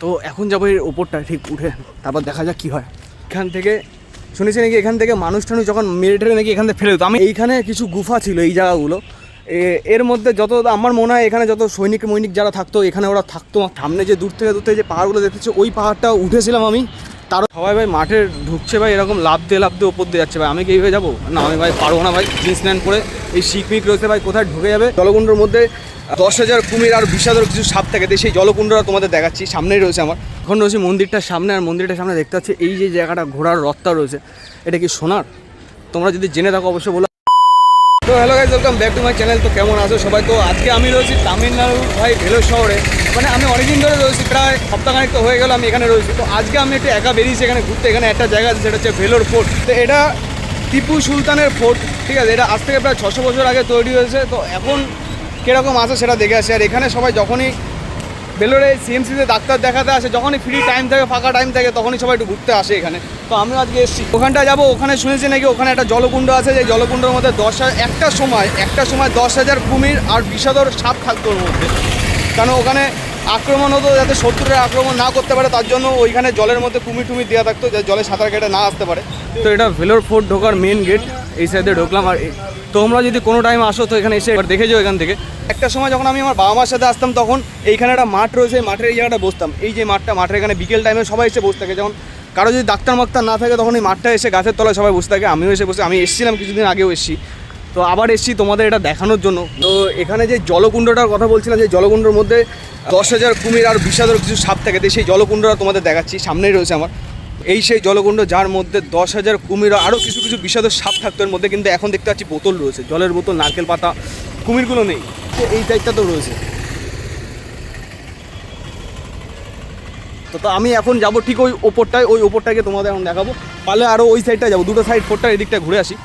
তো এখন যাব এর ওপরটা ঠিক উঠে। তারপর দেখা যাক কী হয়। এখান থেকে, শুনেছি নাকি এখান থেকে মানুষ টানুষ যখন মেরে নাকি এখান থেকে ফেলে দিত। আমি এইখানে কিছু গুফা ছিল এই জায়গাগুলো। এর মধ্যে যত, আমার মনে হয় এখানে যত সৈনিক মৈনিক যারা থাকতো, এখানে ওরা থাকতো। সামনে যে দূর থেকে দূর থেকে যে পাহাড়গুলো দেখতেছে, ওই পাহাড়টা উঠেছিলাম আমি। তারও সবাই ভাই মাঠে ঢুকছে ভাই এরকম লাভ দিয়ে লাভ দিয়ে ওপর দিয়ে যাচ্ছে ভাই। আমি কি এইভাবে যাব? না আমি ভাই পারব না ভাই জিন্স প্যান্ট পরে। এই শিকমিক রয়েছে ভাই কোথায় ঢুকে যাবে? জলকুণ্ডর মধ্যে দশ হাজার কুমির আর বিশ হাজার কিছু সাপ থাকে। সেই জলকুণ্ডরা তোমাদের দেখাচ্ছি সামনেই রয়েছে আমার। এখন রয়েছে মন্দিরটার সামনে আর মন্দিরটার সামনে দেখতে পাচ্ছি এই যে জায়গাটা ঘোড়ার রথটা রয়েছে এটা কি সোনার? তোমরা যদি জেনে থাকো অবশ্যই বলো। তো hello guys welcome back to my channel তো কেমন আছো সবাই? তো আজকে আমি রয়েছি তামিলনাড়ু ভাই ভেলোর শহরে। মানে আমি অনেকদিন ধরে রয়েছি, প্রায় সপ্তাহখানেক তো হয়ে গেল আমি এখানে রয়েছি। তো আজকে আমি একটু একা বেরিয়েছি এখানে ঘুরতে, এখানে একটা জায়গা আছে, সেটা হচ্ছে ভেলোর ফোর্ট। তো এটা টিপু সুলতানের ফোর্ট, ঠিক আছে? এটা আজ থেকে প্রায় ছশো বছর আগে তৈরি হয়েছে, তো এখন কীরকম আছে সেটা দেখে আসে। আর এখানে সবাই যখনই বেলোরে সিএমসিতে ডাক্তার দেখাতে আসে, যখনই ফ্রি টাইম থাকে, ফাঁকা টাইম থাকে, তখনই সবাই একটু ঘুরতে আসে এখানে। তো আমিও আজকে এসেছি। ওখানটা যাব, ওখানে শুনেছি নাকি ওখানে একটা জলকুণ্ড আছে, যে জলকুণ্ডের মধ্যে দশ একটা সময় একটা সময় দশ হাজার কুমির আর বিষাদর সাপ থাকতো ওর মধ্যে। কারণ ওখানে আক্রমণ হতো যাতে শত্রুরা আক্রমণ না করতে পারে তার জন্য ওইখানে জলের মধ্যে কুমির টুমির দেওয়া থাকতো যাতে জলে সাঁতার কেটে না আসতে পারে। তো এটা ভেলোর ফোর্ট ঢোকার মেন গেট এই সাইডে ঢুকলাম। আর তোমরা যদি কোনো টাইম আসো তো এখানে এসে একবার দেখে যাও এখান থেকে। একটা সময় যখন আমি আমার বাবা মার সাথে আসতাম তখন এইখানে একটা মাঠ রয়েছে মাঠের এই জায়গাটা বসতাম। এই যে মাঠটা মাঠের এখানে বিকেল টাইমে সবাই এসে বসে থাকে। যেমন কারও যদি ডাক্তার মাক্তার না থাকে তখন এই মাঠটা এসে গাছের তলায় সবাই বসে থাকে। আমিও এসে বসে আমি এসেছিলাম কিছুদিন আগেও এসেছি। তো আবার এসেছি তোমাদের এটা দেখানোর জন্য। তো এখানে যে জলকুণ্ডটার কথা বলছিলাম, যে জলকুণ্ডর মধ্যে দশ হাজার কুমির আর বিশ হাজার কিছু সাপ থাকে সেই জলকুণ্ডটা তোমাদের দেখাচ্ছি, সামনেই রয়েছে আমার। এই সেই জলকুণ্ড, যার মধ্যে দশ হাজার কুমির আরও কিছু কিছু বিষাদের সাপ থাকতো, এর মধ্যে কিন্তু এখন দেখতে পাচ্ছি বোতল রয়েছে, জলের বোতল, নারকেল পাতা, কুমিরগুলো নেই। এই টাইপটা তো রয়েছে। তো তো আমি এখন যাব ঠিক ওই ওপরটায়, ওই ওপরটাকে তোমাদের এখন দেখাবো। পারলে আরও ওই সাইডটা যাব, দুটো সাইড ফোরটার এদিকটা ঘুরে আসি।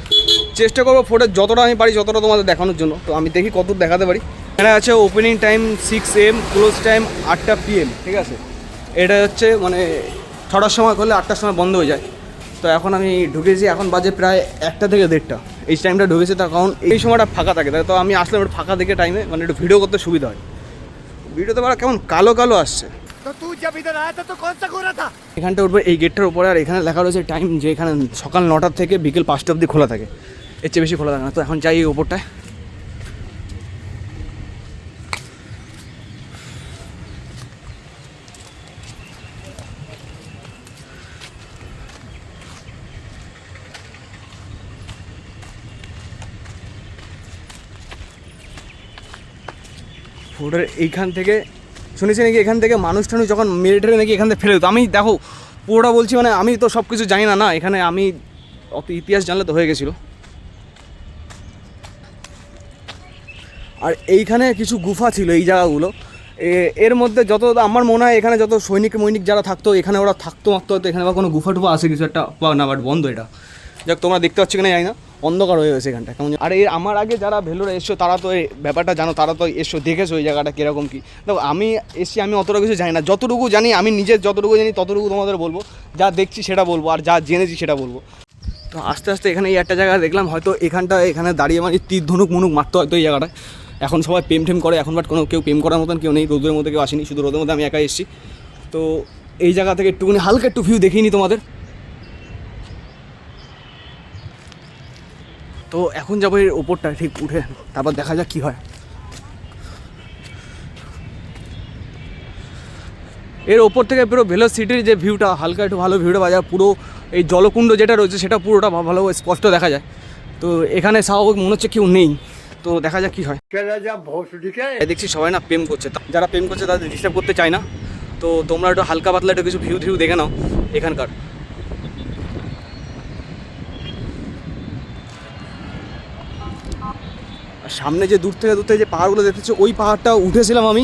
চেষ্টা করব ফোটের যতটা আমি পারি যতটা তোমাদের দেখানোর জন্য। তো আমি দেখি কত দেখাতে পারি। এখানে আছে opening time six AM close time আটটা পিএম ঠিক আছে? এটা হচ্ছে মানে ছটার সময় করলে আটটার সময় বন্ধ হয়ে যায়। তো এখন আমি ঢুকেছি এখন বাজে প্রায় একটা থেকে দেড়টা। এই টাইমটা ঢুকেছি তার কারণ এই সময়টা ফাঁকা থাকে। তো আমি আসলে একটু ফাঁকা দেখে টাইমে মানে একটু ভিডিও করতে সুবিধা হয়। ভিডিওতে বলা কেমন কালো কালো আসছে। এখানটা উঠবে এই গেটটার উপরে আর এখানে লেখা রয়েছে টাইম যে এখানে সকাল নটা থেকে বিকেল পাঁচটা অবধি খোলা থাকে। এর চেয়ে বেশি খোলা থাকে না। তো এখন যাই এই ওপরটায় ফোর্টের এইখান থেকে, শুনেছি নাকি এখান থেকে মানুষ টানুষ যখন মেরে টেরে নাকি এখান থেকে ফেলে দিত। আমি দেখো, পুরোটা বলছি মানে আমি তো সব কিছু জানি না না, এখানে আমি অত ইতিহাস জানলে তো হয়ে গেছিল। আর এইখানে কিছু গুফা ছিল এই জায়গাগুলো। এর মধ্যে যত, আমার মনে হয় এখানে যত সৈনিক মৈনিক যারা থাকতো, এখানে ওরা থাকতো মাত্র হয়তো এখানে বা কোনো গুফা টুফা আছে কিছু একটা বা না বাট বন্ধ এটা। যাক, তোমরা দেখতে পাচ্ছ কিনা জানি না। অন্ধকার হয়ে গেছে এখানটা কেমন আর এই আমার আগে যারা ভেলোরে এসছো, তারা তো এই ব্যাপারটা জানো, তারা তো এসছো, দেখেছ ওই জায়গাটা কীরকম কী। দেখো, আমি এসছি, আমি অতটা কিছু জানি না। যতটুকু জানি, আমি নিজের যতটুকু জানি, ততটুকু তোমাদের বলব। যা দেখছি সেটা বলব, আর যা জেনেছি সেটা বলব। তো আস্তে আস্তে এখানে এই একটা জায়গা দেখলাম, হয়তো এখানটা এখানে দাঁড়িয়ে মানে তীর ধনুক মুনুক মারতে হয়তো এই জায়গাটায়। এখন সবাই প্রেম টেম করে, এখন বাট কোনো কেউ প্রেম করার মতন কেউ নেই, রোদের মধ্যে কেউ আসেনি, শুধু রোদের মধ্যে আমি একাই এসেছি। তো এই জায়গা থেকে একটুখানি হালকা একটু ভিউ দেখিনি তোমাদের। তো এখন যাব এর ওপরটা, ঠিক উঠে তারপর দেখা যাক কী হয়। এর ওপর থেকে পুরো ভেলো সিটির যে ভিউটা হালকা একটু ভালো ভিউটা যায়। পুরো এই জলকুণ্ড যেটা রয়েছে, সেটা পুরোটা ভালো, স্পষ্ট দেখা যায়। তো এখানে স্বাভাবিক মনে হচ্ছে কেউ নেই। তো দেখা যাক কি হয়। দেখছি সবাই না প্রেম করছে। যারা প্রেম করছে তাদের ডিস্টার্ব করতে চায় না। তো তোমরা একটু হালকা পাতলা একটু কিছু ভিউ ভিউ দেখে নাও এখানকার। সামনে যে দূর থেকে দূর থেকে যে পাহাড়গুলো দেখতেছে, ওই পাহাড়টা উঠেছিলাম আমি,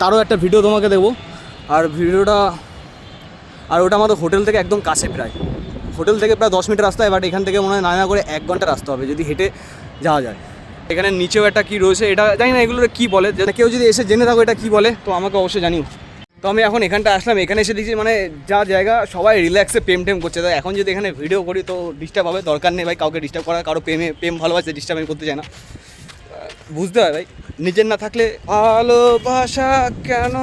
তারও একটা ভিডিও তোমাকে দেবো। আর ভিডিওটা আর ওটা আমাদের হোটেল থেকে একদম কাছে প্রায়। হোটেল থেকে প্রায় দশ মিনিট রাস্তা হয় বাট এখান থেকে মনে হয় নানা করে এক ঘণ্টা রাস্তা হবে, যদি হেঁটে যাওয়া যায়। এখানে নিচেও একটা কি রয়েছে, এটা জানি না এগুলো কি বলে কেউ যদি এসে জেনে থাকো এটা কি বলে, তো আমাকে অবশ্যই জানিও। তো আমি এখন এখানটা আসলাম, এখানে এসে দেখছি মানে যা জায়গা, সবাই রিল্যাক্সে প্রেম টেম করছে। তাই এখন যদি এখানে ভিডিও করি, তো ডিস্টার্ব হবে, দরকার নেই ভাই, কাউকে ডিস্টার্ব করার, কারও প্রেমে, প্রেম ভালোবাসে ডিস্টার্ব আমি করতে চাই না। বুঝতে হয় ভাই। নিজের না থাকলে ভালোবাসা কেন?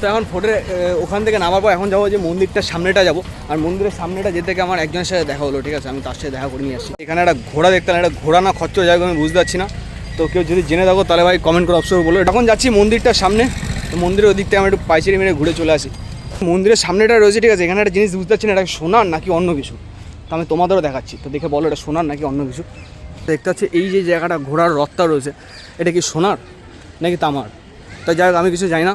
তো এখন ফোটে ওখান থেকে নামার পর এখন যাব যে মন্দিরটার সামনেটা যাব। আর মন্দিরের সামনেটা যেতে গিয়ে আমার একজনের সাথে দেখা হলো ঠিক আছে? আমি তার সাথে দেখা করে নিয়ে আসছি। এখানে একটা ঘোড়া দেখতে পেলাম, একটা ঘোড়া না খরচ যাবে আমি বুঝতে পারছি না। তো কেউ যদি জেনে থাকো তাহলে ভাই কমেন্ট করে অবসর বলো। এখন যাচ্ছি মন্দিরটার সামনে। তো মন্দিরের ওদিক থেকে আমি একটু পাইচারি মেরে ঘুরে চলে আসি। মন্দিরের সামনেটা রয়েছে ঠিক আছে? এখানে একটা জিনিস বুঝতে পারছি না এটা সোনার নাকি অন্য কিছু? তো আমি তোমাদেরও দেখাচ্ছি। তো দেখে বলো এটা সোনার নাকি অন্য কিছু? দেখতে পাচ্ছি, এই যে জায়গাটা ঘোড়ার রথটা রয়েছে, এটা কি সোনার নাকি তামার? তাই যাই আমি কিছু জানি না।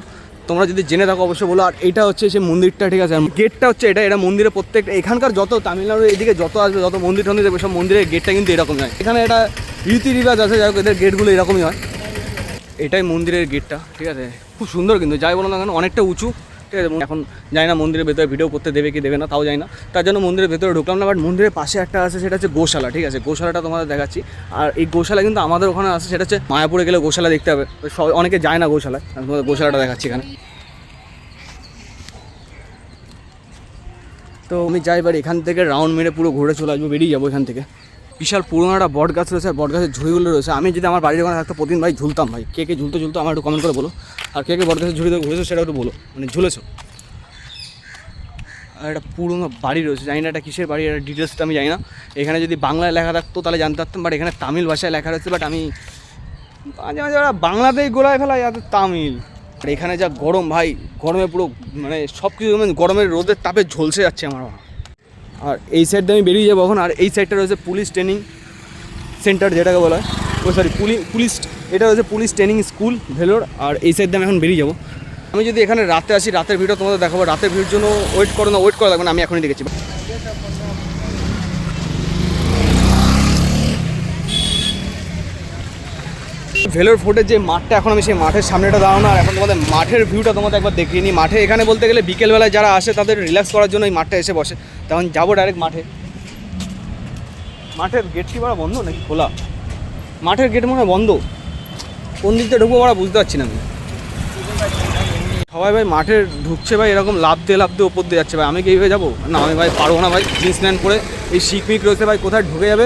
তোমরা যদি জেনে থাকো, অবশ্যই বলো। আর এটা হচ্ছে সে মন্দিরটা, ঠিক আছে? গেটটা হচ্ছে এটা এটা মন্দিরের প্রত্যেকটা, এখানকার যত তামিলনাড়ুর এদিকে যত আসবে, যত মন্দির টন্দির দেখবে সব মন্দিরের গেটটা কিন্তু এরকম হয়। এখানে একটা রীতি রিবাজ আছে, যাই হোক, এদের গেটগুলো এরকমই হয়। এটাই মন্দিরের গেটটা, ঠিক আছে? খুব সুন্দর কিন্তু, যাই বলো না কেন, অনেকটা উঁচু। ঠিক আছে, এখন জানি না মন্দিরের ভেতরে ভিডিও করতে দেবে কি দেবে না, তাও জানি না। তার জন্য মন্দিরের ভেতরে ঢুকলাম না বাট মন্দিরের পাশে একটা আছে, সেটা হচ্ছে গোশালা, ঠিক আছে? গোশালাটা তোমাদের দেখাচ্ছি। আর এই গোশালা কিন্তু আমাদের ওখানে আছে, সেটা হচ্ছে মায়াপুরে গেলে গোশালা দেখতে হবে। অনেকে যায় না গোশালায় তোমাদের গোশালাটা দেখাচ্ছি এখানে। তো আমি যাই এবার এখান থেকে রাউন্ড মেরে পুরো ঘুরে চলে আসব, বেরিয়ে যাব এখান থেকে। বিশাল পুরোনো একটা বট গাছ রয়েছে, আর বট গাছের ঝুড়িগুলো রয়েছে। আমি যদি আমার বাড়ির ওখানে থাকতো প্রতিদিন ভাই ঝুলতাম ভাই। কে কে ঝুলতে ঝুলতো আমার একটু কমেন্ট করে বলো। আর কে কে বট গাছের ঝুড়ি ঘুরেছো সেটা একটু বলো। মানে ঝুলেছো? আর একটা পুরোনো বাড়ি রয়েছে, জানি না এটা কিসের বাড়ি এটা ডিটেলসটা আমি জানি না। এখানে যদি বাংলায় লেখা থাকতো, তাহলে জানতে পারতাম বাট এখানে তামিল ভাষায় লেখা রয়েছে বাট আমি মাঝে মাঝে ওরা বাংলাতেই গোলায় ফেলা যাতে তামিল। আর এখানে যা গরম ভাই, গরমে পুরো মানে সব কিছু মানে গরমের রোদের তাপে ঝলসে যাচ্ছে আমার আর এই সাইডটা আমি বেরিয়ে যাব এখন, আর এই সাইডটা রয়েছে পুলিশ ট্রেনিং সেন্টার যেটাকে বলা হয়। ও সরি পুলিশ পুলিশ এটা রয়েছে পুলিশ ট্রেনিং স্কুল ভেলোর, আর এই সাইড দিয়ে আমি এখন বেরিয়ে যাব। আমি যদি এখানে রাতে আসি, রাতের ভিডিও তোমাদের দেখাবো, রাতের ভিডিওর জন্য ওয়েট করো না ওয়েট করা লাগবে না, আমি এখনই দেখেছি। ভেলোর ফোর্টের যে মাঠটা, এখন আমি সেই মাঠের সামনেটা দাঁড়ানো আর এখন তোমাদের মাঠের ভিউটা তোমাদের একবার দেখিয়ে নিই। মাঠে এখানে বলতে গেলে বিকেলবেলায় যারা আসে, তাদের রিল্যাক্স করার জন্য এই মাঠটা এসে বসে। তখন যাব ডাইরেক্ট মাঠে। মাঠের গেট কি বাড়া বন্ধ নাকি খোলা? মাঠের গেট মনে হয় বন্ধ। কোন দিকটা ঢুকবো বাড়া বুঝতে পারছি না আমি। সবাই ভাই মাঠে ঢুকছে ভাই, এরকম লাভ দিয়ে লাভ দিয়ে ওপর দিয়ে যাচ্ছে ভাই। আমি কি এইভাবে যাব? না, আমি ভাই পারব না ভাই। জিন্স প্যান্ট পরে এই শিখ মিক রয়েছে ভাই, কোথায় ঢুকে যাবে?